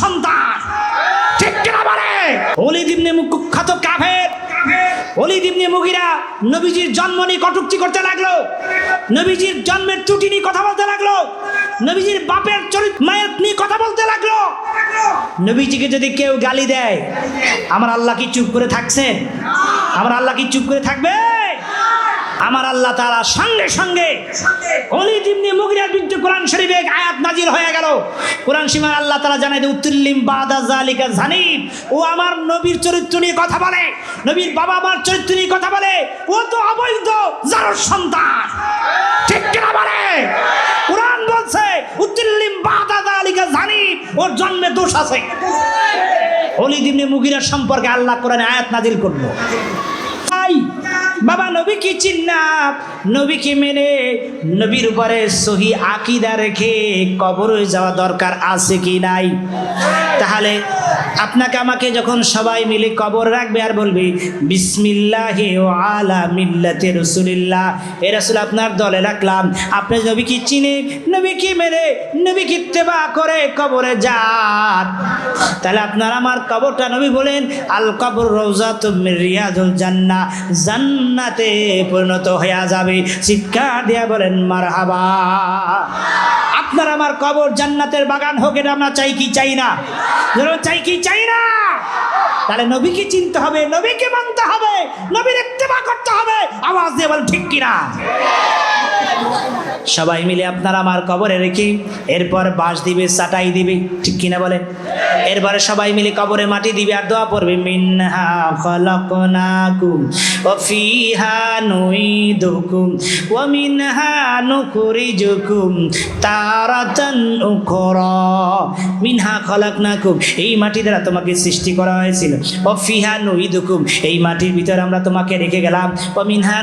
সন্তান। ঠিক কিনা বলে? অলিদ ইবনে মুকুখ্যাত কাফের। নবীজির জন্ম নিয়ে কটুক্তি করতে লাগল। নবীজির জন্মের ত্রুটি নিয়ে কথা বলতে লাগল। নবীজির বাপের মায়ের নিয়ে কথা বলতে লাগল। নবীজিকে যদি কেউ গালি দেয়, আমার আল্লাহ কি চুপ করে থাকছেন? আমার আল্লাহ কি চুপ করে থাকবে আমার আল্লাহ তারা সঙ্গে সঙ্গে অলিদ ইবনে মুগিরার বিরুদ্ধে কোরআন শরীফে এক আয়াত নাজিল হয়ে গেল। কোরআন সীমার আল্লাহ তারা জানাই দেয় উত্তুল্লিম বাদা জালিকা জানিব। ও আমার নবীর চরিত্র নিয়ে কথা বলে, নবীর বাবা মার চরিত্র নিয়ে কথা বলে, ও তো অবৈধ যার সন্তান। ঠিক কিনা বলে? কোরআন বলছে, উত্তুল্লিম বাদা জালিকা জানিব, ওর জন্মে দোষ আছে। অলিদ ইবনে মুগিরার সম্পর্কে আল্লাহ কোরআনে আয়াত নাজিল করল। ভাই বাবা নবী কি চিন্না নবী কি মেনে নবীর উপরে সহি আকিদা রেখে কবরে যাওয়া দরকার আছে কি নাই? তাহলে আপনাকে আমাকে যখন সবাই মিলে কবর রাখবে আর বলবে, বিসমিল্লাহ আলা মিল্লাতে রসুলিল্লাহ এ রসুল আপনার দলে রাখলাম। আপনি নবী কি চিনে নবী কি মেরে নবী কি তেবা করে কবরে যান। তাহলে আপনার আমার কবরটা নবী বলেন, আল কবর রোজা তুমি রিয়াজুল জান্না জান্নাতে পরিণত হয়ে যাবে। চিৎকার দিয়া বলেন, মারহাবা। আপনার আমার কবর জান্নাতের বাগান হোক, এটা আমরা চাই কি চাই না? চাই কি চাই না? তাহলে নবীকে চিনতে হবে, নবীকে মানতে হবে, নবীর ইত্তেবা করতে হবে। আওয়াজ দিয়ে বল ঠিক কিনা? সবাই মিলে আপনার আমার কবরে রেখে এরপর বাঁশ দিবে চাটাই দিবে, ঠিক কিনা বলেন? এরপরে সবাই মিলে কবরে মাটি দিবে আর দোয়া পড়বে, মিনহা খলকনাকুম ও ফিহা মিনহা এই মাটি দ্বারা তোমাকে সৃষ্টি করা হয়েছিল। ও ফিহা নুইদুকুম এই মাটির আমরা তোমাকে রেখে গেলাম। ও মিনহা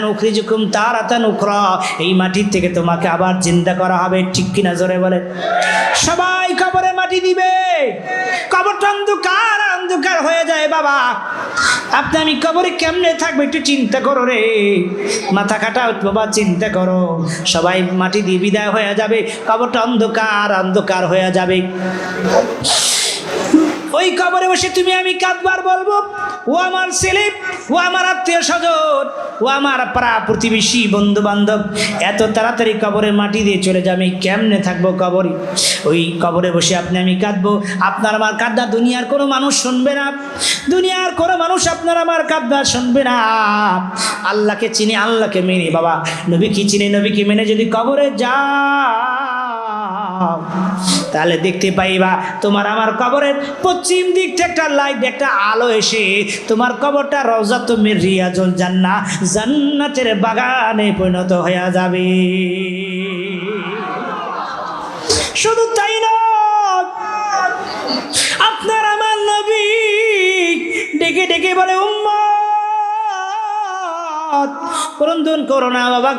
তারাতান উখরা এই মাটির থেকে তোমাকে আবার চিন্তা করা হবে। ঠিক কিনা জোরে বলে। সবাই কবরে মাটি দিবে। কবরটা অন্ধকার অন্ধকার হয়ে যায় বাবা। আপনি আমি কবরে কেমনে থাকব একটু চিন্তা করো রে মাথা কাটা বাবা, চিন্তা করো। সবাই মাটি দিয়ে বিদায় হয়ে যাবে। কবরটা অন্ধকার অন্ধকার হয়ে যাবে। ওই কবরে বসে তুমি আমি কাঁদবার বলব, ও আমার ছেলে, ও আমার আত্মীয় স্বজন, ও আমার পাড়া প্রতিবেশী বন্ধু বান্ধব এত তাড়াতাড়ি কবরের মাটি দিয়ে চলে যাবে, আমি কেমনে থাকব কবরে? ওই কবরে বসে আপনি আমি কাঁদবো, আপনার আমার কাঁদা দুনিয়ার কোনো মানুষ শুনবে না, দুনিয়ার কোনো মানুষ আপনার আমার কাঁদা শুনবে না। আল্লাহকে চিনে, আল্লাহকে মেনে, বাবা নবী কি চিনে, নবীকে মেনে যদি কবরে যা তাহলে দেখতে পাইবা, তোমার আমার কবরের পশ্চিম দিক থেকে একটা লাইট একটা আলো এসে তোমার কবরটা রওজা তুমি রিয়াজুল জান্না জান্নাতের বাগানে পরিণত হয়ে যাবে। শুধু তাই নয়, আপনার আমার নবী ডেকে ডেকে বলে উম্মা করন্দন করো না বাবা,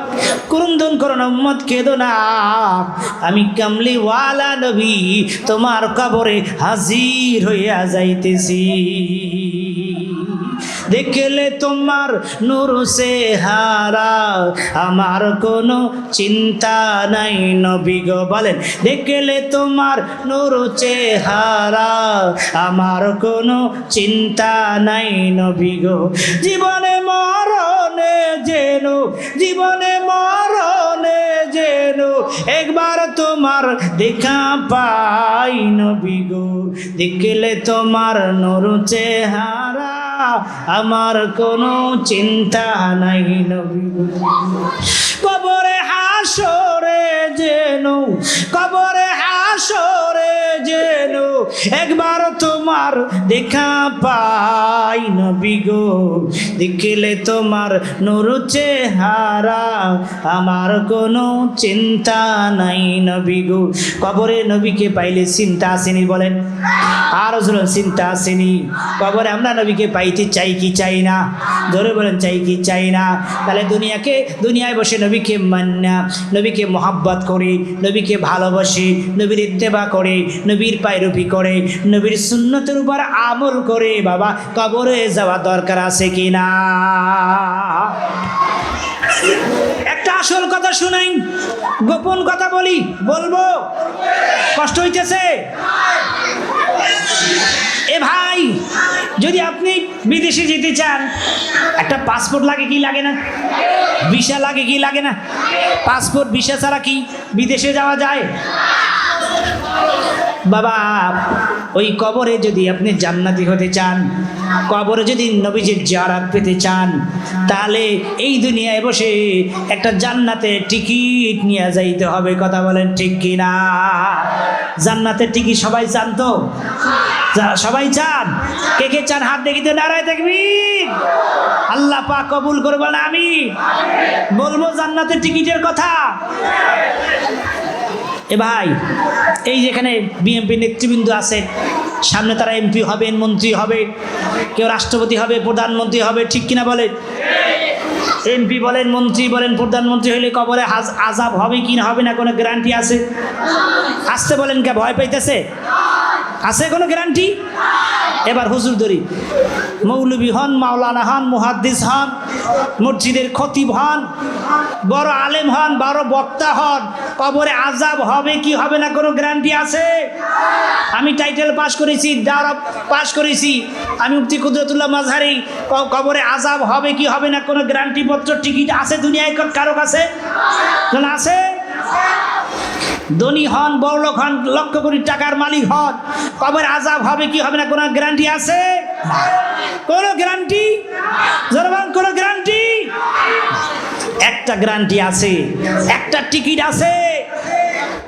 ক্রন্দন করো না, উম্মত কেঁদো না। আমি কামলিওয়ালা নবী, তোমার কবরে হাজির হইয়া যাইতেছি। দেখলে তোমার নুর সে হারা আমার কোনো চিন্তা নাই নবী গো, বলেন, দেখলে তোমার নুর চেহারা। আমার কোনো চিন্তা নাই নবী গো। জীবনে মরণে যেন, জীবনে মরণে যেন একবার তোমার দেখা পাই নবী গো দেখলে তোমার নরু চেহারা, আমার কোনো চিন্তা নাই নবী গো। কবরে হাসরে যেন, কবরে হাসরে যেন, একবার তোমার দেখা পাই নবী গো। দেখলে তোমার নুর চেহারা, আমার কোনো চিন্তা নাই নবী গো। কবরে নবীকে পাইলে চিন্তা আসেনি বলেন। আর জোরে চিন্তা আসেনি। কবরে আমরা নবীকে পাইতে চাই কি চাই না? ধরে বলেন, চাই কি চাই না? তাহলে দুনিয়াকে, দুনিয়ায় বসে নবীকে মান্না। নবীকে মোহাব্বত করে, নবীকে ভালোবাসে, নবীর ইত্তেবা করে, নবীর পায়রুপি করে, নবীর সুন্নতের উপর আমল করে, বাবা, কবরে যাওয়া দরকার আছে কি না? একটা আসল কথা শুনাই, গোপন কথা বলি, বলব? কষ্ট হইতেছে? এ ভাই, যদি আপনি বিদেশে যেতে চান, একটা পাসপোর্ট লাগে কি লাগে না? ভিসা লাগে কি লাগে না? পাসপোর্ট ভিসা ছাড়া কি বিদেশে যাওয়া যায়? বাবা, ওই কবরে যদি আপনি জান্নাতি হতে চান, কবরে যদি নবীজির জারাত পেতে চান, তাহলে এই দুনিয়ায় বসে একটা জান্নাতে টিকিট নিয়ে যাইতে হবে, কথা বলেন ঠিক কি না জান্নাতের টিকিট সবাই চান তো? সবাই চান? কে কে চান? হাত দেখিতে নারায় দেখবি আল্লাহ পাক কবুল করব না আমি বলব জান্নাতের টিকিটের কথা। এ ভাই এই যেখানে বিএনপি নেতৃবৃন্দ আছে, সামনে তারা এমপি হবেন মন্ত্রী হবে, কেউ রাষ্ট্রপতি হবে, প্রধানমন্ত্রী হবে, ঠিক কিনা বলে? এমপি বলেন, মন্ত্রী বলেন, প্রধানমন্ত্রী হলে কবরে আজাব হবে কি না হবে না কোনো গ্যারান্টি আছে? আসতে বলেন কে, ভয় পাইতেছে? আছে কোনো গ্যারান্টি এবার হুজুর ধরি। মৌলবী হন, মাওলানা হন, মুহাদ্দিস হন, মসজিদের খতিব হন, বড় আলেম হন, বড় বক্তা হন, কবরে আজাব হবে কি হবে না কোনো গ্যারান্টি আছে? আমি টাইটেল পাস করেছি, দাওরা পাস করেছি। আমি মুফতি কুদরতুল্লাহ মাঝহারি, ক- কবরে আজাব হবে কি হবে না কোনো গ্যারান্টি পত্র, টিকিট আছে দুনিয়ায়, কারও কাছে? আছে। ধনী হন, বড় লোক হন, লক্ষ কোটি টাকার মালিক হন কবর আজাব হবে কি হবে না কোনো গ্যারান্টি আছে? কোনো গ্যারান্টি জনগণ, কোনো গ্যারান্টি একটা গ্যারান্টি আছে, একটা টিকিট আছে।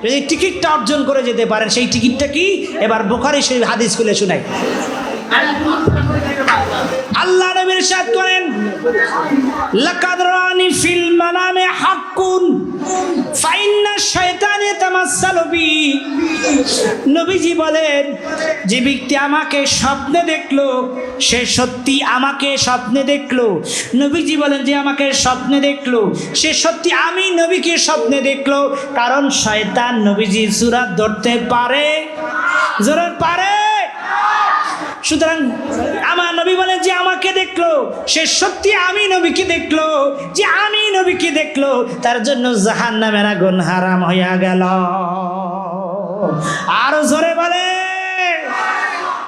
যদি টিকিটটা অর্জন করে যেতে পারেন, সেই টিকিটটা কি? এবার বোখারি সেই হাদিস খুলে শোনাই। আল্লাহ নবীর সাথ করেন, লাকাদ রানি ফিল মানামে হাক্কুন। ফাইন্না শয়তানে তামাসসালু বি। নবীজি বলেন, যে ব্যক্তি আমাকে স্বপ্নে দেখল, সে সত্যি আমাকে স্বপ্নে দেখল। নবীজি বলেন, যে আমাকে স্বপ্নে দেখল, সে সত্যি আমি নবীকে স্বপ্নে দেখল। কারণ শয়তান নবীজি সুরাত ধরতে পারে। জোরে পারে। সুতরাং আমার নবী বলে যে আমাকে দেখল, সে সত্যি আমি নবীকে দেখল, যে আমি নবীকে দেখল, তার জন্য জাহান নামের আগুন হারাম হইয়া গেল। আরও জোরে বলে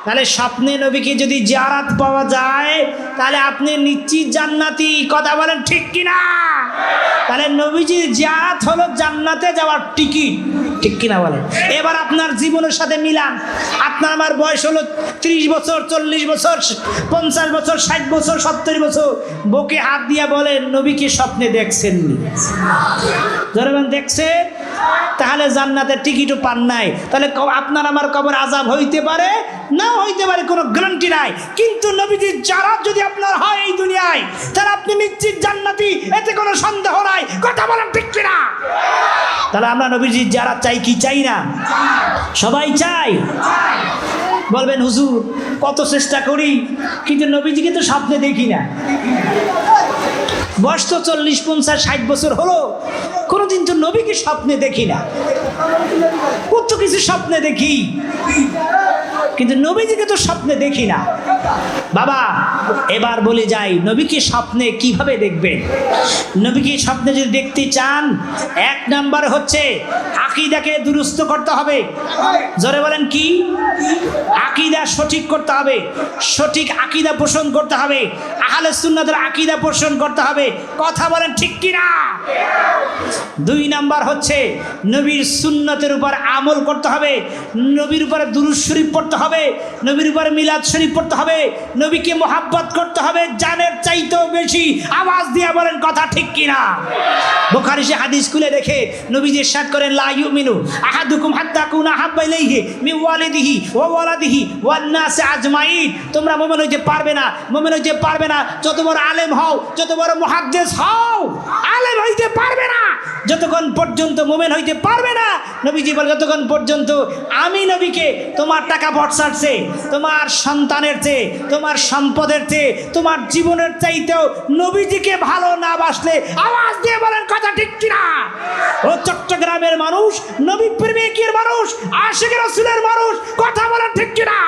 তাহলে স্বপ্নে নবীকে যদি জারাত পাওয়া যায়, তাহলে আপনি নিশ্চিত জান্নাতি। কথা বলেন ঠিক কিনা? তাহলে নবীজির জারাত হলো জান্নাতে যাওয়ার টিকিট। ঠিক কিনা বলেন? এবার আপনার জীবনের সাথে মিলান। আপনার আমার বয়স হলো ত্রিশ বছর, চল্লিশ বছর, পঞ্চাশ বছর, ষাট বছর, সত্তর বছর। বকে হাত দিয়া বলেন নবীকে স্বপ্নে দেখছেননি? ধরবেন দেখছে? তাহলে জান্নাতের টিকিটও পান নাই। তাহলে আপনার আমার কবর আজাব হইতে পারে? না। হইতে পারে, কোনো গ্যারান্টি নাই। কিন্তু নবীজির যারা যদি আপনার হয় এই দুনিয়ায় তাহলে আপনি নিশ্চিত জান্নাতি, এতে কোনো সন্দেহ নাই। কথা বলেন ঠিক কিনা? তাহলে আমরা নবীজির যারা চাই কি চাই না? সবাই চাই বলবেন, হুজুর, কত চেষ্টা করি, কিন্তু নবীজিকে তো স্বপ্নে দেখি না। বয়স তো চল্লিশ, পঞ্চাশ, ষাট বছর হলো, কোনোদিন তো নবীকে স্বপ্নে দেখি না। কত কিছু স্বপ্নে দেখি। কিন্তু নবীজিকে তো স্বপ্নে দেখি না। বাবা, এবার বলে যাই, নবীকে স্বপ্নে কীভাবে দেখবেন? নবীকে স্বপ্নে যদি দেখতে চান, এক নাম্বার হচ্ছে আকিদাকে দুরুস্ত করতে হবে। জোরে বলেন কি? আকিদা সঠিক করতে হবে, সঠিক আকিদা পোষণ করতে হবে। আহলে সুন্নাতের আকিদা পোষণ করতে হবে। কথা বলেন ঠিক কিনা? দুই নাম্বার হচ্ছে নবীর সুন্নতের উপর আমল করতে হবে। নবীর উপরে দুরুদ শরীফ পড়তে হবে। নবীর উপরে মিলাদ শরীফ পড়তে হবে। নবীকে মোহাব্বত করতে হবে। জানের চাইতেও বেশি। আওয়াজ দিয়ে বলেন কথা ঠিক কিনা? বোখারি সে হাদিস খুলে রেখে নবীজি ইরশাদ করেন, লা ইউমিনু আহাদুকুম হাত্তা কুনা হাব্বা ইলাইহি মি ওয়ালিদিহি ওয়া ওয়ালাদিহি ওয়ান নাস আজমাইন। তোমরা মুমিন হইতে পারবে না, মুমিন হইতে পারবে না। যত বড় আলেম হও, যত বড় মুহাদ্দিস হও, আলেম হইতে পারবে না। যতক্ষণ পর্যন্ত মুমিন হইতে পারবে না, নবীজি বলে, যতক্ষণ পর্যন্ত আমি নবীকে তোমার টাকা পয়সার চেয়ে, তোমার সন্তানের চেয়ে, তোমার সম্পদের চেয়ে, তোমার জীবনের চাইতেও নবীজিকে ভালো না বাসলে আওয়াজ দিয়ে বলেন কথা ঠিক কিনা? ও চট্টগ্রামের মানুষ, নবী প্রেমিকের মানুষ আশেখ রসুলের মানুষ, কথা বলেন ঠিক কিনা?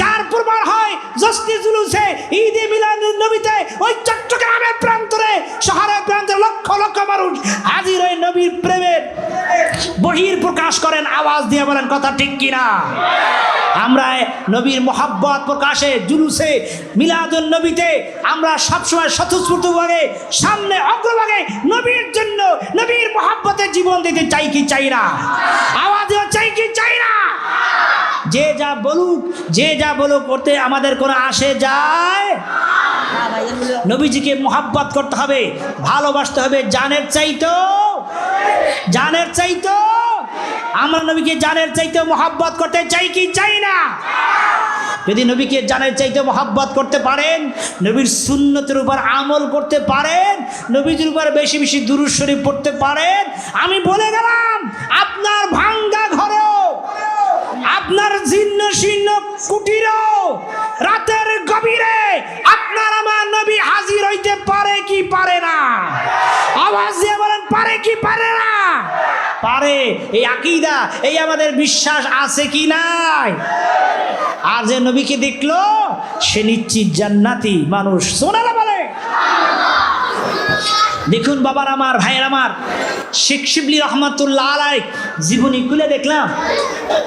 যার প্রমাণ হয় জস্তি জুলুসে ঈদে মিলাদ নবীতে ওই চট্টগ্রামের প্রান্তরে, শহরের প্রান্তে লক্ষ লক্ষ মানুষ হাজির ওই নবীর প্রেমের বহির প্রকাশ করেন, আওয়াজ দিয়ে বলেন, কথা ঠিক কিনা আমরা নবীর মোহাব্বত প্রকাশে, জুলুসে মিলাদুল নবীতে আমরা সবসময় স্বতঃস্ফূর্তভাবে সামনে অগ্রভাগে নবীর জন্য, নবীর মোহাব্বতে জীবন দিতে চাই কি চাই না? আওয়াজও চাই কি চাই না? যে যা বলুক, যে যা বলুক করতে আমাদের কোনো আসে যায় নবীজিকে মোহাব্বত করতে হবে, ভালোবাসতে হবে। জানের চাইতো জানের চাইতো আমরা নবীকে জানের চাইতে মোহাব্বত করতে চাই কি চাই না? যদি নবীকে জানের চাইতে মোহাব্বত করতে পারেন, নবীর সুন্নতের উপর আমল করতে পারেন, নবীজির উপর বেশি বেশি দুরুদ শরীফ পড়তে পারেন, আমি বলে গেলাম, আপনার ভাঙ্গা আপনার জীর্ণ শীর্ণ কুটিরও রাতের গভীরে আপনার আমার নবী হাজির হইতে পারে কি পারে না? আওয়াজ দিয়ে বলেন, পারে কি পারে না? পারে। এই আকিদা, এই আমাদের বিশ্বাস আছে কি নাই? আর যে নবীকে দেখল, সে নিশ্চিত জান্নাতি মানুষ। সোনারা দেখুন বাবার আমার, ভাইয়ের আমার। শেখ শিবলি রহমতুল্লাহ আলাই জীবনী খুলে দেখলাম।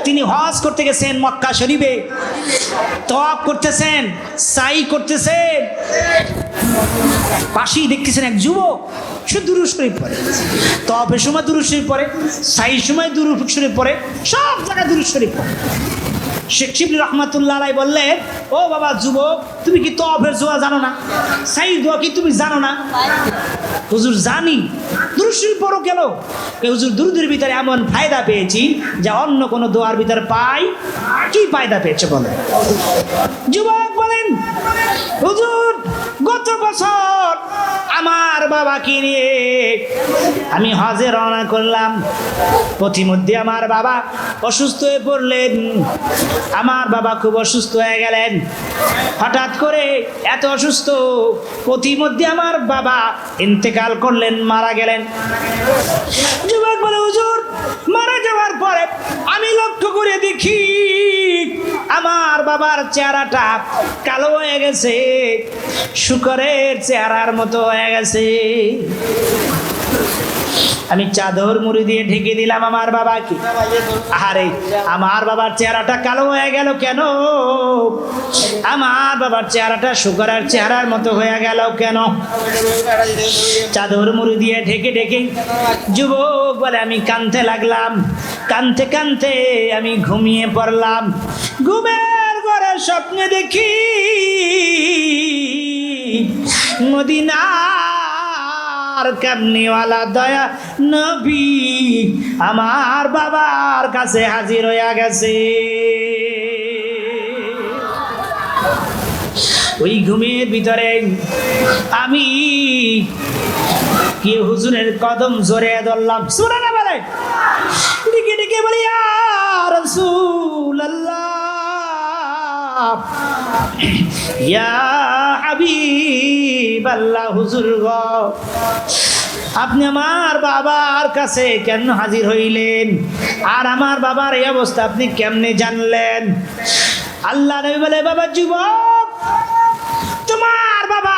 তিনি হজ করতে গেছেন মক্কা শরীফে। তপ করতেছেন, সাই করতেছেন। পাশেই দেখতেছেন এক যুবক, সে দুরু শরীফ পড়ে। তপের সময় দুরু শরীফ পড়ে সাই সময় দুরু শরীফ পড়ে, সব জায়গায় দুরু শরীফ পড়ে। শেখ শিবলি রহমাতুল্লাহ বললেন ও বাবা যুবক, তুমি কি তফের জোয়া জানো না? সাই দোয়া কি তুমি জানো না? হুজুর, জানি। দুরুশরীফ বড় কেন হুজুর, দুরুদের ভিতরে এমন ফায়দা পেয়েছি যা অন্য কোনো দোয়ার ভিতরে পাই? কি ফায়দা পেয়েছে বলে যুবক বলেন? হুজুর, গত বছর আমার বাবাকে নিয়ে আমি হজে রওনা করলাম। পথিমধ্যে আমার বাবা অসুস্থ হয়ে পড়লেন। আমার বাবা খুব অসুস্থ হয়ে গেলেন। হঠাৎ করে এত অসুস্থ, পথিমধ্যে আমার বাবা ইন্তেকাল করলেন, মারা গেলেন। যুবক বলে, হুজুর যাওয়ার পরে আমি লক্ষ্য করে দেখি আমার বাবার চেহারাটা কালো হয়ে গেছে, শুকরের চেহারার মতো হয়ে গেছে। আমি চাদর মুড়ি দিয়ে ঢেকে দিলাম আমার বাবাকে। আরে আমার বাবার চেহারাটা কালো হয়ে গেল কেন? আমার বাবার চেহারাটা শুকরার চেহারার মতো হয়ে গেল কেন? চাদর মুড়ি দিয়ে ঢেকে ঢেকে যুবক বলে আমি কানতে লাগলাম। কানতে কানতে আমি ঘুমিয়ে পড়লাম। ঘুমের ঘরে স্বপ্নে দেখি মদিনার কামনিওয়ালা দয়া নবী আমার বাবার কাছে হাজির হইয়া গেছে। ওই ঘুমের ভিতরে আমি কি হুজুরের কদম জোরে ধরলাম। শুনে না বলে? ডিকে ডিকে বলি আর ইয়া হাবিব আল্লাহ আপনি আমার বাবার কাছে কেন হাজির হইলেন? আর আমার বাবার এই অবস্থা আপনি কেমনে জানলেন? আল্লাহ নবী বলে, বাবা, যুবক, তোমার বাবা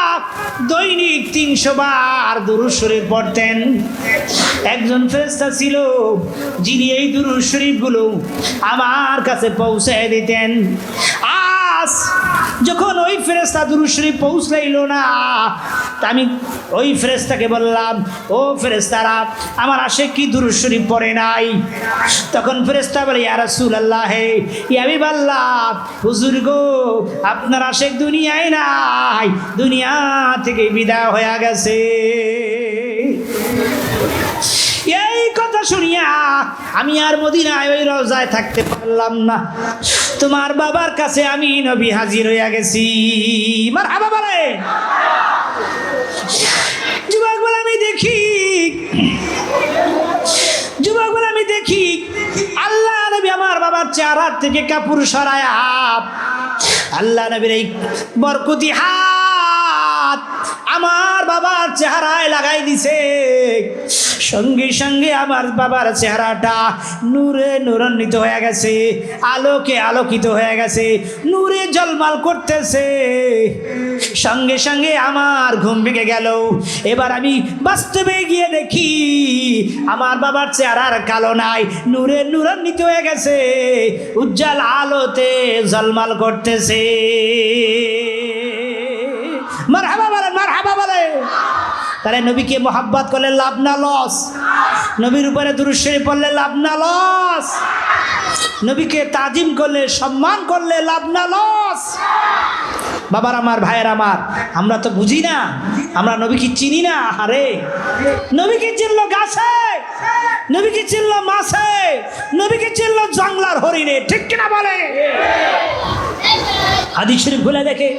দৈনিক তিনশো বার শরীফ পড়তেন। একজন ফেরেস্তা ছিল, যিনি এই দুরুদ শরীফগুলো আমার কাছে পৌঁছে দিতেন। যখন ওই ফেরেস্তা দুরুদ শরীফ পৌঁছলাইল না আমি ওই ফেরেস্তাকে বললাম, ও ফেরেস্তারা আমার আশে কি দুরুদ শরীফ পড়ে নাই? তখন ফেরেস্তা বলে, ইয়া রাসূল আল্লাহ হে বাল্লাহ হুজুর গো, আপনার আশেক দুনিয়ায় নাই, দুনিয়া থেকে বিদায় হয়ে গেছে। শুনিয়া আমি আর মদিনায় ওই রোজায় থাকতে পারলাম না। তোমার বাবার কাছে আমি নবী হাজির হইয়া গেছি। মার হাবা বলে যুবক বলে, আমি দেখি। যুবক বলে, আমি দেখি। আল্লাহ নবী আমার বাবার চেহারার থেকে কাপড় সরায়, আল্লাহ নবীর এই বরকতি হাত আমার বাবার চেহারায় লাগাই দিছে। সঙ্গে সঙ্গে আমার বাবার চেহারাটা নূরে নূরান্বিত হয়ে গেছে, আলোকে আলোকিত হয়ে গেছে, নূরে জলমাল করতেছে। সঙ্গে সঙ্গে আমার ঘুম ভেঙে গেল। এবার আমি বাস্তবে গিয়ে দেখি, আমার বাবার চেহারার কালো নাই, নূরে নূরান্বিত হয়ে গেছে, উজ্জ্বল আলোতে জলমাল করতেছে। মার হাবা বলে মার হাবা বলে তাহলে নবীকে মোহাব্বত করলে লাভ না লস? নবীর উপরে দুরুশ্বরী পড়লে লাভ না লস? নবীকে তাজিম করলে, সম্মান করলে লাভ না লস? বাবার আমার, ভাইয়ের আমার, আমরা তো বুঝি না। আমরা নবীকে চিনি না আরে নবীকে চিনল গাছে, নবীকে চিনল মাছে, নবীকে চিনল জঙ্গলার হরিণে, ঠিক কিনা বলে? হাদিস শরীফ ভুলে দেখে।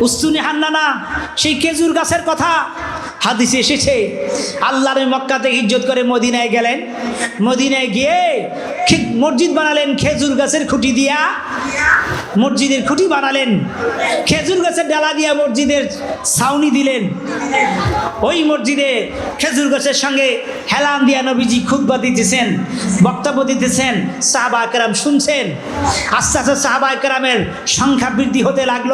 উস্তুনি হান্নানা সেই খেজুর গাছের কথা হাদিসে এসেছে। আল্লাহর মক্কা থেকে ইজ্জত করে মদিনায় গেলেন। মদিনায় গিয়ে মসজিদ বানালেন খেজুর গাছের খুঁটি দিয়া। মসজিদের খুঁটি বানালেন, খেজুর গাছের ডালা দিয়া মসজিদের ছাউনি দিলেন। ওই মসজিদে খেজুর গাছের সঙ্গে হেলান দিয়া নবীজি খুতবা দিতেছেন, বক্তব্য দিতেছেন, সাহাবা একরাম শুনছেন। আস্তে আস্তে সাহাবা একরামের সংখ্যা বৃদ্ধি হতে লাগল।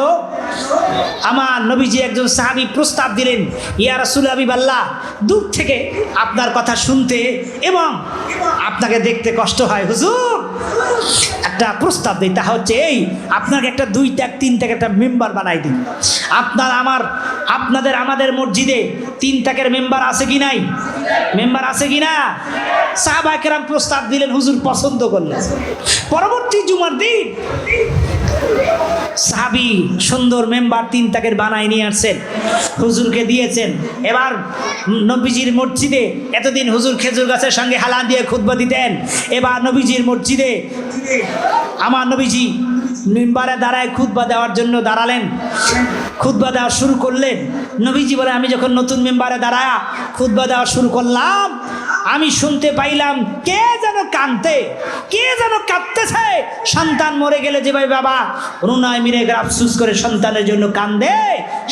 আমার নবীজি একজন সাহাবি প্রস্তাব দিলেন, ইয়া রাসুল আবিব আল্লাহ দূর থেকে আপনার কথা শুনতে এবং আপনাকে দেখতে কষ্ট হয়, হুজুর। একটা প্রস্তাব দিই, তা হচ্ছে এই আপনাকে একটা দুই ট্যাগ, তিন ট্যাগ একটা মেম্বার বানাই দিন। আপনার আমার, আপনাদের আমাদের মসজিদে তিন ট্যাগের মেম্বার আছে কি নাই? মেম্বার আছে কি না? সাহাবা কেরাম প্রস্তাব দিলেন, হুজুর পছন্দ করলেন। পরবর্তী জুমার দিন সাহাবি সুন্দর মেম্বার তিন তাকের বানায় নিয়ে আসছেন, হুজুরকে দিয়েছেন। এবার নবীজির মসজিদে এতদিন হুজুর খেজুর গাছের সঙ্গে হালান দিয়ে খুতবা দিতেন। এবার নবীজির মসজিদে আমার নবীজি মেম্বারে দাঁড়ায় খুতবা দেওয়ার জন্য দাঁড়ালেন। খুতবা দেওয়া শুরু করলেন। নবীজি বলে, আমি যখন নতুন মেম্বারে দাঁড়ায় খুতবা দেওয়া শুরু করলাম আমি শুনতে পাইলাম, কে যেন কানতে কে যেন কাঁদতেছে? সন্তান মরে গেলে যেভাবে বাবা রুনায় মিরে আফসুস করে সন্তানের জন্য কান্দে,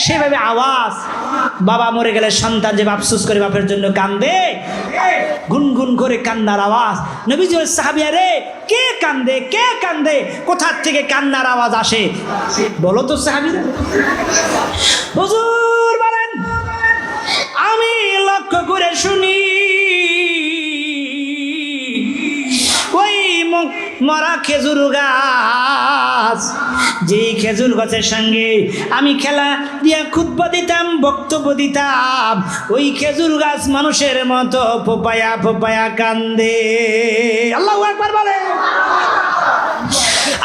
সেভাবে আওয়াজ, বাবা মরে গেলে সন্তান যে আফসুস করে বাপের জন্য কান্দে, গুনগুন করে কান্নার আওয়াজ। নবীজি সাহাবিয়া রে কে কান্দে কে কান্দে? কোথার থেকে কান্নার আওয়াজ আসে? বলো তো সাহাবিরা। হুজুর বলেন, আমি লক্ষ্য করে শুনি। ওই মরা খেজুর গাছ, যেই খেজুর গাছের সঙ্গে আমি খেলা দিয়া খুদ্া দিতাম, বক্তব্য দিতাম, ওই খেজুর গাছ মানুষের মতো ফোপায়া ফোপায়া কান্দে। আল্লাহ একবার বলে।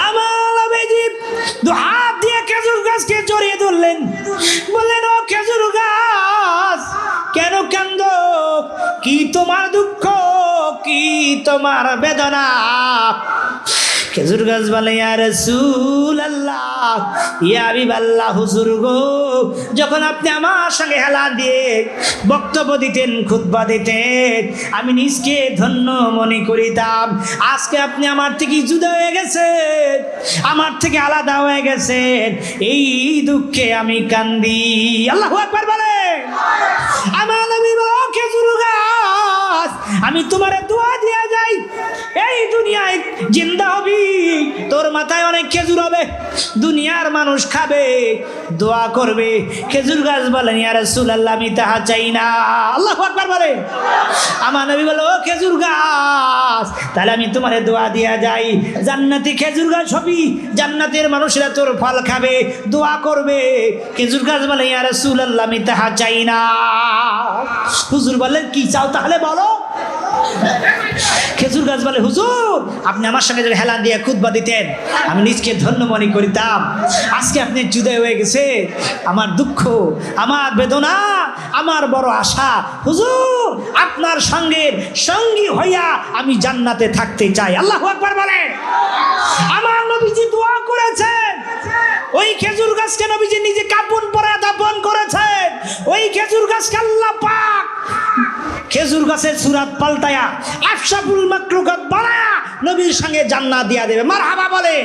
আমার দু হাত দিয়ে খেজুর গাছকে জড়িয়ে ধরলেন। বললেন তোমার বেদনা। খেজুর গাছ বলে রসুল আল্লাহ আল্লাহ যখন আপনি আমার সঙ্গে হেলা দিয়ে বক্তব্য দিতেন, খুতবা দিতেন, আমি নিজকে ধন্য মনে করিতাম। আজকে আপনি আমার থেকে জুদা হয়ে গেছেন, আমার থেকে আলাদা হয়ে গেছেন। এই দুঃখে আমি কান্দি। আল্লাহ একবার বলে আমার খেজুর গাছ, আমি তোমার দোয়া দুনিয়ায় জিন্দা হবি। তোর মাথায় অনেক খেজুর হবে। দুনিয়ার মানুষ খাবে, দোয়া করবে। খেজুর গাছ বলেন, ইয়া রাসূলুল্লাহ, আমি তাহা চাই না। আল্লাহ আকবার বলে। আমার নবী বলো খেজুর গাছ, তাহলে আমি তোমারে দোয়া দিয়া যাই। জান্নাতি খেজুর গাছ হবি, জান্নাতের মানুষরা তোর ফল খাবে, দোয়া করবে। খেজুর গাছ বলে, ইয়া রাসূলুল্লাহ, আমি তাহা চাই না। হুজুর বললেন কি চাও তাহলে বলো। খেজুর গাছ বলে, হুজুর, আপনি আমার সঙ্গে যদি হেলান দিয়ে খুদবা দিতেন। আমি নিজকে ধন্য মনে করিতাম। আজকে আপনি জুদাই হয়ে গেছে। আমার দুঃখ, আমার বেদনা, আমার বড় আশা। হুজুর, আপনার সঙ্গে সঙ্গী হইয়া আমি জান্নাতে থাকতে চাই। আল্লাহ একবার বলে আমার নবীজি দোয়া করেছেন। ওই খেজুর গাছকে নবীজি নিজে কাপড় পরে দাপন করেছেন। ওই খেজুর গাছকে আল্লাহ পাক খেজুর গাছের সুরাত পাল্টায়া আফসাফুল মাকলুকাত বানায়া নবীর সঙ্গে জান্নাত দিয়া দেবে। মার হাবা বলে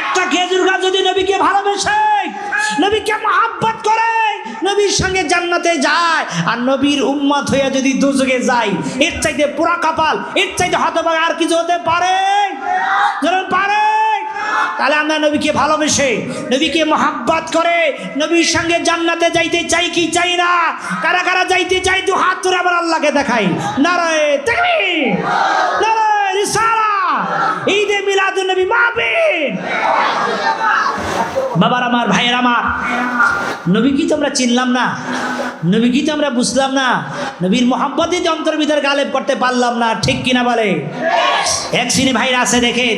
একটা খেজুর গাছ যদি নবীকে ভালোবেসে, নবীকে মহাব্বত করে, নবীর সঙ্গে জান্নাতে যায় আর নবীর উম্মত হয়ে যদি দুযোগে যায়, এর চাইতে পুরা কপাল, এর চাইতে হতভাগ আর কিছু হতে পারে? পারে? তাহলে আমরা নবীকে ভালোবেসে, নবীকে মহাব্বাত করে নবীর সঙ্গে জান্নাতে যাইতে চাই কি চাই না? কারা কারা যাইতে চাই তো হাত ধরে আবার আল্লাহকে দেখাই। নারায় তাকবীর, নারায় সারা ঈদে মিলাদুন নবী মাহফিল। বাবার আমার, ভাইয়ের আমার। নবী কি তো আমরা চিনলাম না। নবী কি তো আমরা বুঝলাম না। নবীর মোহাম্মদই যে অন্তর ভিতরে গালেব করতে পারলাম না, ঠিক কিনা বলে? এক শ্রেণি ভাইরা আছে, দেখে।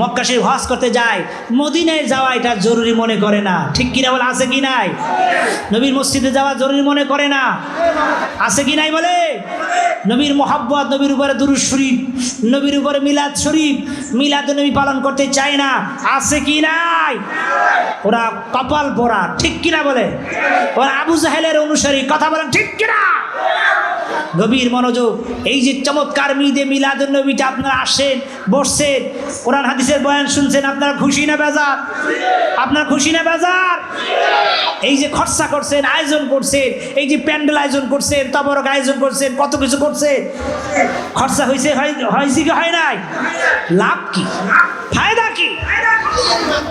মক্কা শরীফ করতে যায়, মদিনায় যাওয়া এটা জরুরি মনে করে না। ঠিক কিনা বলে, আছে কি নাই? নবীর মসজিদে যাওয়া জরুরি মনে করে না। আছে কি নাই বলে? নবীর মোহাব্বত, নবীর উপরে দুরুদ শরীফ, নবীর উপরে মিলাদ শরীফ, মিলাদ নবী পালন করতে চায় না। আছে কি নাই? ওরা কপাল বরা ঠিক কিনা বলে? ওরা আবু জাহেলের অনুসারী কথা বলেন ঠিক কিনা? গভীর মনোযোগ। এই যে চমৎকার মিদে মিলাদুল নবীতে আপনারা আসেন বসছেন, কোরআন হাদিসের বয়ান শুনছেন, আপনারা খুশি না বেজার? আপনার খুশি না বেজার? এই যে খরচা করছেন, আয়োজন করছেন, এই যে প্যান্ডেল আয়োজন করছেন, তবরক আয়োজন করছেন, কত কিছু করছেন। খরচা হয়েছে হয়- হয়েছে কি, হয় নাই? লাভ কি? ফায়দা কি?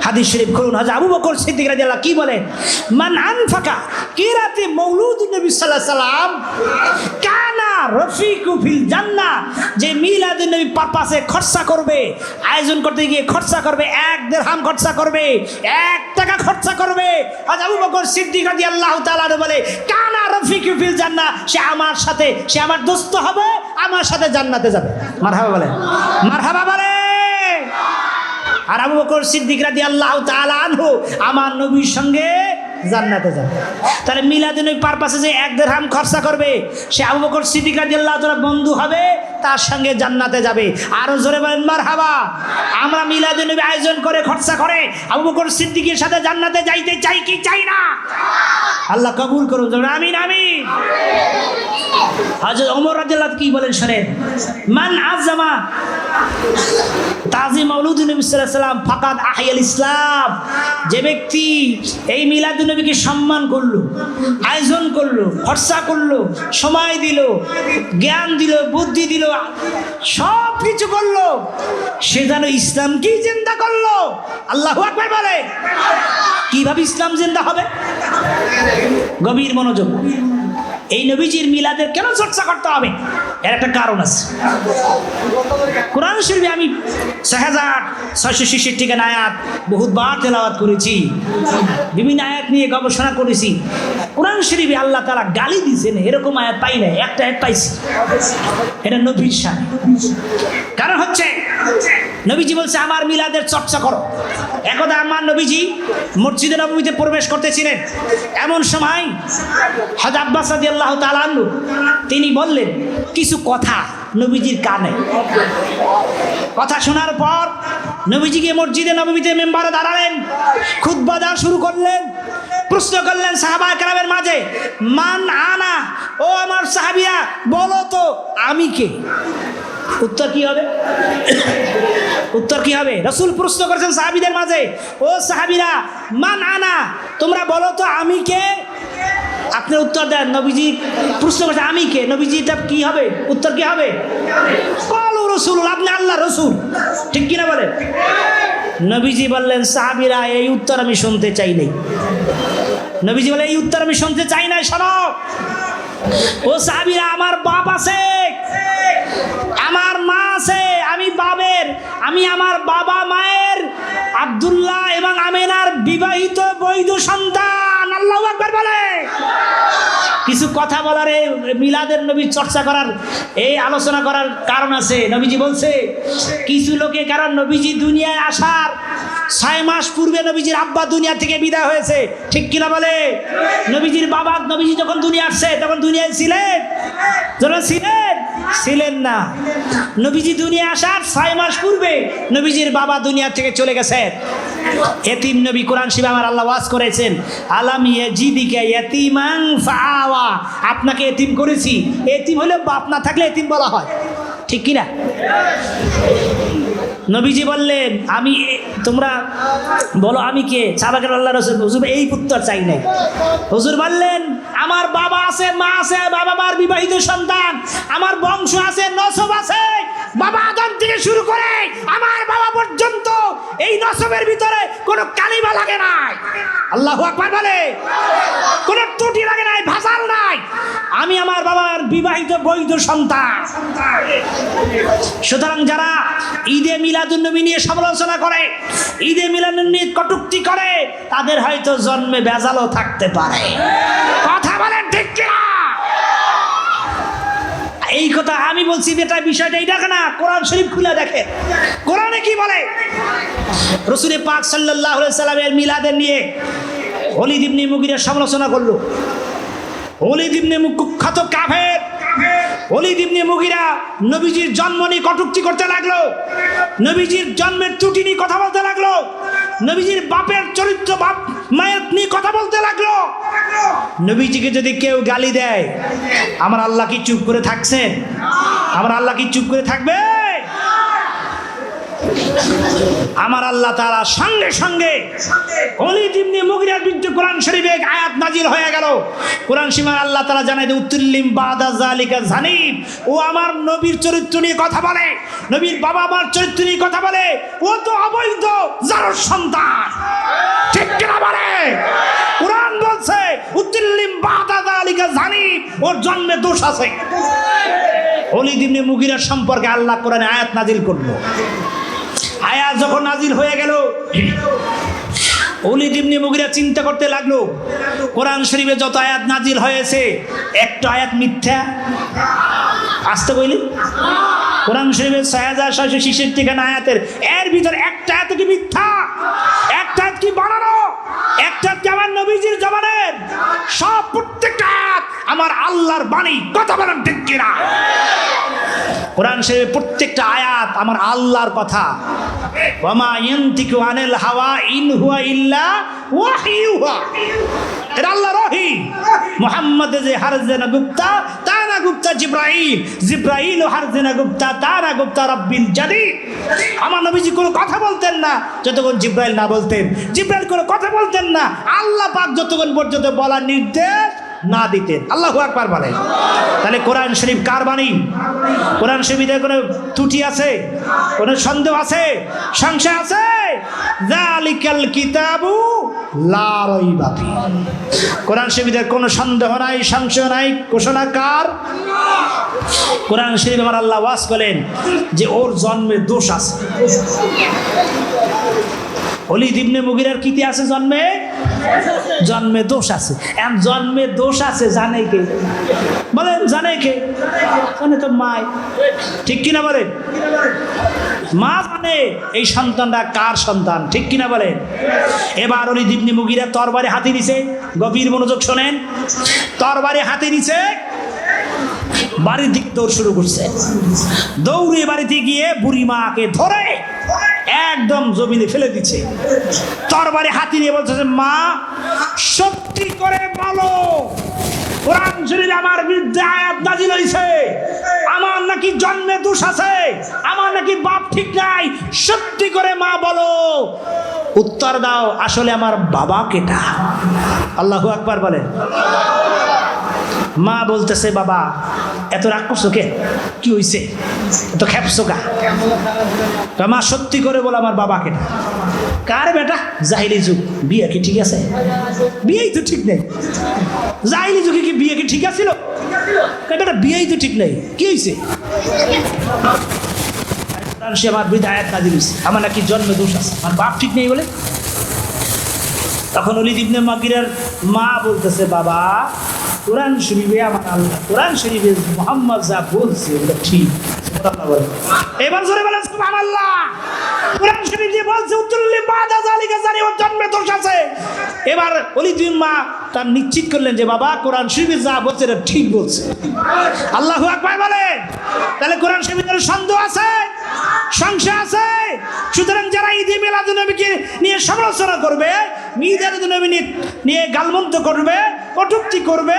হাদিস শরীফ খুলুন হাজা আবু বকর সিদ্দিক রাদিয়াল্লাহু কি বলেন? মান আনফাকা কিরাতে মৌলুদ নবী আলাইহি সাল্লাম রফিকু ফিল জান্নাহ, যে নবী পারপাসে খরচা করবে, আয়োজন করতে গিয়ে খরচা করবে, এক দেড়হাম খরচা করবে, এক টাকা খরচা করবে। আজ আবু বকর সিদ্দিক রাদিয়াল্লাহু তাআলা বলে, কানা ফিল জান্নাহ, সে আমার সাথে, সে আমার দোস্ত হবে, আমার সাথে জান্নাতে যাবে। মারহাবা বলে মারহাবা বলে আর আবু বকর সিদ্দিক আল্লাহ তাআলা আনহু, আমার নবীর সঙ্গে জান্নাতে যাবে। তাহলে মিলাদিন ওই পারপাসে যে এক দেড় হাম খরচা করবে, সে আবু বকর সিদ্দিক রাদি আল্লাহ তাআলা বন্ধু হবে, তার সঙ্গে জান্নাতে যাবে। আরও জোরে বলেন মার হাবা আমরা মিলাদে নবী আয়োজন করে, খরচা করে, আবু বকর সিদ্দিকের সাথে জান্নাতে যাইতে চাই কি চাই না? আল্লাহ কবুল করুন আমিন আমিন। হযরত ওমর রাদিয়াল্লাহু কি বলেন শোনেন? মান আযমা তাজি মৌলুদ নবী সাল্লাম ফাকাদ আহিয়াল ইসলাম। যে ব্যক্তি এই মিলাদ নবীকে সম্মান করল, আয়োজন করল খরচা করল, সময় দিল, জ্ঞান দিল, বুদ্ধি দিল সব কিছু করল, সে যেন ইসলামকেই জিন্দা করল। আল্লাহ আকবার বলে। কীভাবে ইসলাম জিন্দা হবে? গভীর মনোযোগ। এই নবীজির মিলাদের কেন চর্চা করতে হবে? এর একটা কারণ আছে। কোরআন শরীফে আমি ছয় হাজার ছয়শো ছেষট্টি গান আয়াত বহুতবার তেলাওয়াত করেছি। বিভিন্ন আয়াত নিয়ে গবেষণা করেছি। কোরআন শরীফে আল্লাহ তারা গালি দিয়েছেন, এরকম আয়াত পাই না একটা আয়াত পাইছি। এটা নবীর শান। কারণ হচ্ছে, নবীজি বলছে, আমার মিলাদের চর্চা করো। একদা আমার নবীজি মসজিদে নবীতে প্রবেশ করতেছিলেন। এমন সময় হজ আব্বাস আল্লাহ তালান্নু তিনি বললেন, কিছু কথা নবীজির কানে। কথা শোনার পর নবীজিকে মসজিদে নবীতে মেম্বারে দাঁড়ালেন খুদ্া দেওয়া শুরু করলেন, প্রশ্ন করলেন সাহাবা কালামের মাঝে, মান আনা? ও আমার সাহাবিয়া বলো তো আমি কে? উত্তর কি হবে? উত্তর কি হবে? রসুল প্রশ্ন করেছেন সাহাবিদের মাঝে, ও সাহাবিরা, মান আনা? তোমরা বলো তো আমি কে? আপনি উত্তর দেন, নবীজি প্রশ্ন করছে, আমি কে? নবীজি তা কি হবে? উত্তর কি হবে? কল রসুল আপনি আল্লাহ রসুল। ঠিক কিনা বলেন? নবীজি বললেন, সাহাবিরা, এই উত্তর আমি শুনতে চাই নাই। নবীজি বলে, এই উত্তর আমি শুনতে চাই না সরব ও সাহাবিরা, আমার বাপ আছে। আমি বাবের, আমি আমার বাবা মায়ের, আব্দুল্লাহ এবং আমেনার বিবাহিত বৈধ সন্তান। আল্লাহ আকবার বলে। কিছু কথা বলার এই মিলাদের নবী চর্চা করার, এই আলোচনা করার কারণ আছে। নবীজি বলছে, কিছু লোকে কারণ নবীজি দুনিয়ায় আসার ছয় মাস পূর্বে নবীজির আব্বা দুনিয়া থেকে বিদায় হয়েছে। ঠিক কিনা বলে? নবীজির বাবা, নবীজি যখন দুনিয়া আসছে, তখন দুনিয়ায় ছিলেন। যখন ছিলেন ছিলেন না। নবীজি দুনিয়া আসার ছয় মাস পূর্বে নবীজির বাবা দুনিয়া থেকে চলে গেছে। এতিম নবী কোরআন শিব আমার আল্লাহ ওয়াজ করেছেন, আলাম ইয়াজিদিকে এতিমাং ফাওয়া আপনাকে এতিম করেছি। এতিম হলে বাপ না থাকলে এতিম বলা হয়। ঠিক কিনা? নবীজি বললেন, আমি, তোমরা বলো আমি কে? সাবাকের আল্লাহ রসুল। হুজুর, এই উত্তর চাই নাই। হুজুর বললেন, আমার বাবা আছে, মা আছে বাবা মার বিবাহিত সন্তান। আমার বংশ আছে, নসব আছে। বাবা আদম থেকে শুরু করে আমার বাবা পর্যন্ত এই নসবের ভিতরে কোনো কালিমা লাগে নাই। আল্লাহ আকবার বলে। কোনো ত্রুটি লাগে নাই, ভাসাল নাই। আমি আমার বাবার বিবাহিত বৈধ সন্তান। সুতরাং যারা ঈদে মিলাদুন্নবী নিয়ে সমালোচনা করে, ঈদে মিলাদুন নিয়ে কটুক্তি করে, তাদের হয়তো জন্মে বেজালও থাকতে পারে। কথা বলেন ঠিক কিনা? এই কথা আমি বলছি বেটা বিষয়টা, এই দেখে না, কোরআন শরীফ খুলে দেখে। কোরআনে কি বলে? রসুলের পাক সাল্লাহ সাল্লামের মিলাদের নিয়ে হলিদ দিবনি মুগিরের সমালোচনা করল। হলিদ ইবনে মুখ কুখ্যাত কাফের। অলিদ ইবনে মুগিরা নবীজির জন্ম নিয়ে কটুক্তি করতে লাগল। নবীজির জন্মের ত্রুটি নিয়ে কথা বলতে লাগল। নবীজির বাপের চরিত্র বাপ মায়ের নিয়ে কথা বলতে লাগল। নবীজিকে যদি কেউ গালি দেয়, আমার আল্লাহ কি চুপ করে থাকছেন? আমার আল্লাহ কি চুপ করে থাকবে আমার আল্লাহ তাআলা সঙ্গে সঙ্গে অলি ইবনে মুগিরার কোরআন শরীফে এক আয়াত নাজির হয়ে গেল। কোরআন সীমার আল্লাহ তারা জানাই দেয় উত্তুল্লিম বাদা জালিকা জানিব। ও আমার নবীর চরিত্র নিয়ে কথা বলে, নবীর বাবা মার চরিত্র নিয়ে কথা বলে, ও তো অবৈধ, যার সন্তান। ঠিক কিনা বলে? কোরআন বলছে, উত্তুল্লিম বাদা জালিকা জানিব, ওর জন্মে দোষ আছে। অলি ইবনে মুগিরার সম্পর্কে আল্লাহ কোরআনে আয়াত নাজিল করল। আয়াত যখন নাজিল হয়ে গেল অলি দিমনি মুগিরা চিন্তা করতে লাগল, কোরআন শরীফে যত আয়াত নাজিল হয়েছে, একটা আয়াত মিথ্যা? আসতে বলি কোরআন শরীফের ছয় হাজার ছয়শো ছেষট্টি খান আয়াতের, এর ভিতর একটা আয়াত কি মিথ্যা? একটা কি বানানো? একটা কি আমার নবীজির জবানের সব প্রত্যেকটা আমার আল্লাহর বাণী, কথা বলেন ঠিক কিনা? কোরআন শরীফের প্রত্যেকটা আয়াত আমার আল্লাহর কথা। আনিল হাওয়া ইন হুয়া ইল্লা গুপ্তা তানা গুপ্তা গুপ্তা তানা গুপ্তা কথা বলতেন না, যতক্ষণ বলতেন। কথা বলতেন না, আল্লাহ পাক যতক্ষণ পর্যন্ত বলার নির্দেশ না দিতেন। আল্লাহু আকবার বলেন। তাহলে কোরআন শরীফ কার বাণী? কোরআন শরীফে কোনো ত্রুটি আছে? কোনো সন্দেহ আছে? সংশয় আছে? কোরআন সন্দেহ নাই নাই, ঘোষণা কার? কোরআন শরীফ আমার আল্লাহ করেন যে ওর জন্মে দোষ আছে। অলি আছে জন্মে? জন্মে দোষ আছে। এম জন্মে দোষ আছে, জানে কে? বলেন, জানে কে? জানে তো মায় ঠিক কিনা বলেন? মা জানে, এই সন্তানটা কার সন্তান? ঠিক কিনা বলেন? এবার অলি দিবনি মুগিরা তরবারে হাতে নিছে। গভীর মনোযোগ শোনেন। তরবারে হাতে নিছে। বাড়ির দিক দৌড় শুরু করছে। দৌড়ে বাড়িতে গিয়ে বুড়ি মাকে ধরে। একদম জমিনে ফেলে দিচ্ছে। তরবারি হাতি নিয়ে বলছে মা সত্যি করে বলো কোরআন শরীফ আমার বিরুদ্ধে আয়াত নাজিল হয়েছে। আমার নাকি জন্মে দোষ আছে। আমার নাকি বাপ ঠিক নাই। সত্যি করে মা, বলো। উত্তর দাও, আসলে আমার বাবা কেটা? আল্লাহু আকবার বলে মা বলতেছে, বাবা, এত রাগ করছ কে কি হইছে? এত খেপছো তা মা সত্যি করে বলো, আমার বাবাকে না। কার বেটা? জাহিলি যুগ। বিয়ে কি ঠিক আছে? বিয়েই তো ঠিক নেই। জাহিলি যুগে কি বিয়ে কি ঠিক আছিল? বেটা, বিয়েই তো ঠিক নেই। কি হয়েছে সে আমার আয়াত কাজে দিয়েছে আমার নাকি জন্মে দোষ আছে। আমার বাপ ঠিক নেই বলে? তখন অলিদ ইবনে মাকিরার মা বলতেছে, বাবা কোরআন শরীফে আমার আল্লাহ, কোরআন শরীফে মোহাম্মদ যা বলছে, ওটা ঠিক। এবার জোরে কোরআন শরীফ যে বলছে আছে। এবার মা তার নিশ্চিত করলেন যে, বাবা, কোরআন যা বলছে ঠিক বলছে। আল্লাহু বলেন। তাহলে কোরআন আছে? আছে? সুতরাং যারা ঈদে মিলাদুল নবীকে নিয়ে সমালোচনা করবে মিলাদুল নবী নিয়ে- নিয়ে গালমন্ত করবে কটুক্তি করবে